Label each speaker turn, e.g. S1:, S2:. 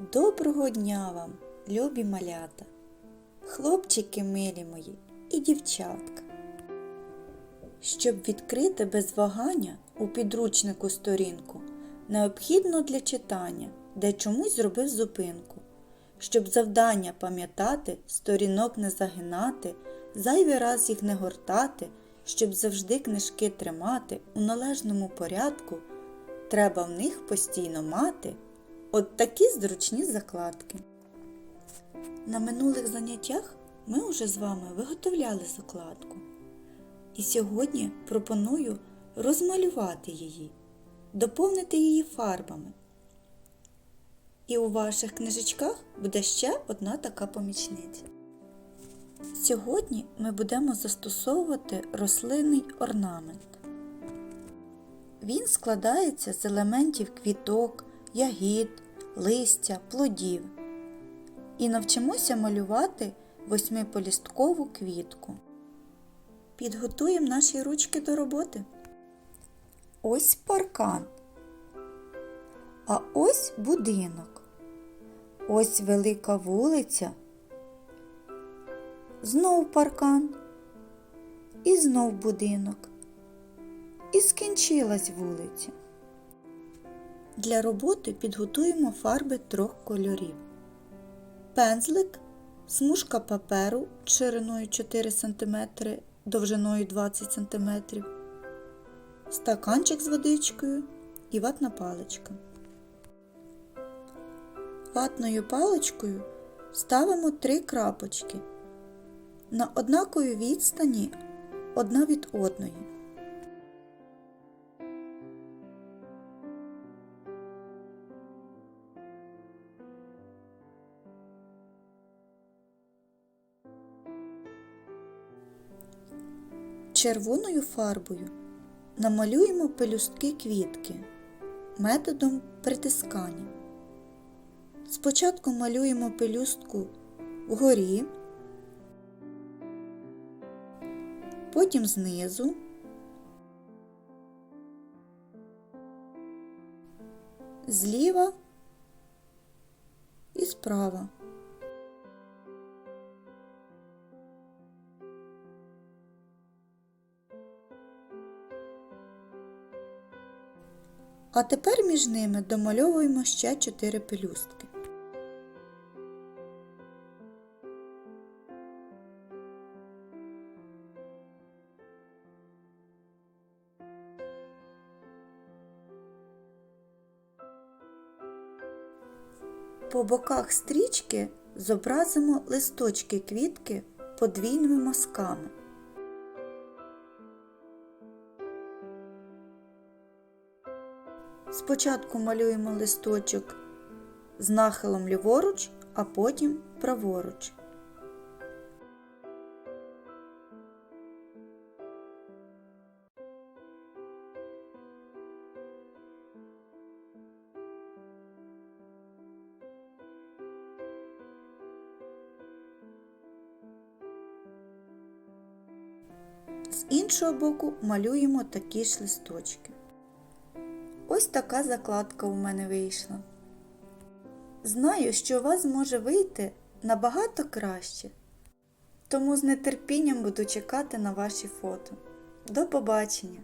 S1: Доброго дня вам, любі малята, хлопчики милі мої і дівчатка. Щоб відкрити без вагання у підручнику сторінку, необхідно для читання, де чомусь зробив зупинку. Щоб завдання пам'ятати, сторінок не загинати, зайвий раз їх не гортати, щоб завжди книжки тримати у належному порядку, треба в них постійно мати от такі зручні закладки. На минулих заняттях ми вже з вами виготовляли закладку. І сьогодні пропоную розмалювати її, доповнити її фарбами. І у ваших книжечках буде ще одна така помічниця. Сьогодні ми будемо застосовувати рослинний орнамент. Він складається з елементів квіток, ягід, листя, плодів. І навчимося малювати восьмиполісткову квітку. Підготуємо наші ручки до роботи. Ось паркан. А ось будинок. Ось велика вулиця. Знов паркан. І знов будинок. І скінчилась вулиця. Для роботи підготуємо фарби трьох кольорів. Пензлик, смужка паперу шириною 4 см, довжиною 20 см, стаканчик з водичкою і ватна паличка. Ватною паличкою ставимо три крапочки на однаковій відстані одна від одної. Червоною фарбою намалюємо пелюстки квітки методом притискання. Спочатку малюємо пелюстку вгорі, потім знизу, зліва і справа. А тепер між ними домальовуємо ще 4 пелюстки. По боках стрічки зобразимо листочки квітки подвійними мазками. Спочатку малюємо листочок з нахилом ліворуч, а потім праворуч. З іншого боку малюємо такі ж листочки. Ось така закладка у мене вийшла. Знаю, що у вас може вийти набагато краще, тому з нетерпінням буду чекати на ваші фото. До побачення!